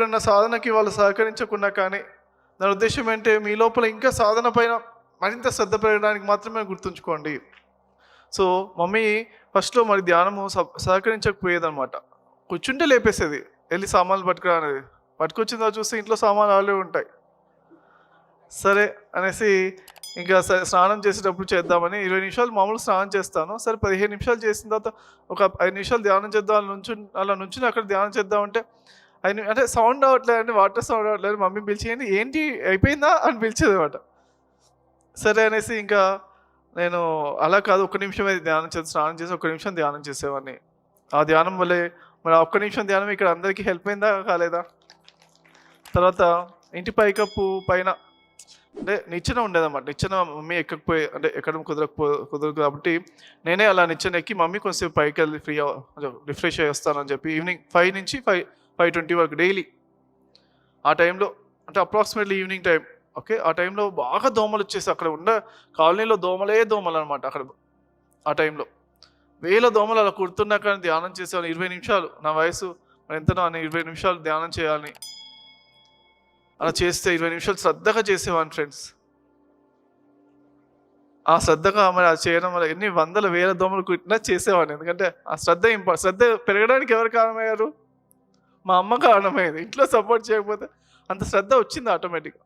ఎప్పుడన్నా సాధనకి వాళ్ళు సహకరించకుండా కానీ దాని ఉద్దేశం ఏంటి? మీ లోపల ఇంకా సాధన పైన మరింత శ్రద్ధ పెరగడానికి మాత్రమే గుర్తుంచుకోండి. సో మమ్మీ ఫస్ట్లో మరి ధ్యానము సహ- సహకరించకపోయేదన్నమాట. కూర్చుంటే లేపేసేది. వెళ్ళి సామాన్లు పట్టుకురా అనేది. పట్టుకొచ్చిందో చూస్తే ఇంట్లో సామాన్లు ఆలే ఉంటాయి. సరే అనేసి ఇంకా సరే స్నానం చేసేటప్పుడు చేద్దామని ఇరవై నిమిషాలు మామూలు స్నానం చేస్తాను. సరే పదిహేను నిమిషాలు చేసిన తర్వాత ఒక ఐదు నిమిషాలు ధ్యానం చేద్దాం అలా నుంచి అలా నుంచి అక్కడ ధ్యానం చేద్దామంటే ఐదు అంటే సౌండ్ అవ్వట్లేదు వాటర్ సౌండ్ అవట్లేదు మమ్మీ పిలిచి "ఏంటి? అయిపోయిందా? అని పిలిచేది అనమాట సరే అనేసి ఇంకా నేను అలా కాదు ఒక్క నిమిషమే ధ్యానం చేసి స్నానం చేసి ఒక్క నిమిషం ధ్యానం చేసేవాడిని. ఆ ధ్యానం వల్లే మరి ఒక్క నిమిషం ధ్యానం ఇక్కడ అందరికీ హెల్ప్ అయిందా? కాలేదా? తర్వాత ఇంటి పైకప్పు పైన అంటే నిచ్చెన ఉండేదన్నమాట. నిచ్చెన మమ్మీ ఎక్కకపోయి అంటే ఎక్కడం కుదరకపో కుదరదు కాబట్టి నేనే అలా నిచ్చెన ఎక్కి మమ్మీ కొంచెం పైకి వెళ్ళి ఫ్రీ రిఫ్రెష్ అయ్యి వస్తానని చెప్పి ఈవినింగ్ ఫైవ్ నుంచి ఫైవ్ ఫైవ్ ట్వంటీ వరకు డైలీ ఆ టైంలో అంటే అప్రాక్సిమేట్లీ ఈవినింగ్ టైం ఓకే ఆ టైంలో బాగా దోమలు వచ్చేసి అక్కడ ఉన్న కాలనీలో దోమలే దోమలు అనమాట అక్కడ. ఆ టైంలో వేల దోమలు అలా కుడుతున్నాక కానీ ధ్యానం చేసేవాళ్ళు ఇరవై నిమిషాలు. నా వయసు మరి ఎంతనో అని ఇరవై నిమిషాలు ధ్యానం చేయాలని అలా చేస్తే ఇరవై నిమిషాలు శ్రద్ధగా చేసేవాడిని ఫ్రెండ్స్ ఆ శ్రద్ధగా మరి అది చేయడం వల్ల ఎన్ని వందల వేల దోమలు కుట్టినా చేసేవాడిని. ఎందుకంటే ఆ శ్రద్ధ ఇంపా శ్రద్ధ పెరగడానికి ఎవరు కారణమయ్యారు? మా అమ్మ కారణమైంది. ఇంట్లో సపోర్ట్ చేయకపోతే అంత శ్రద్ధ వచ్చింది ఆటోమేటిక్గా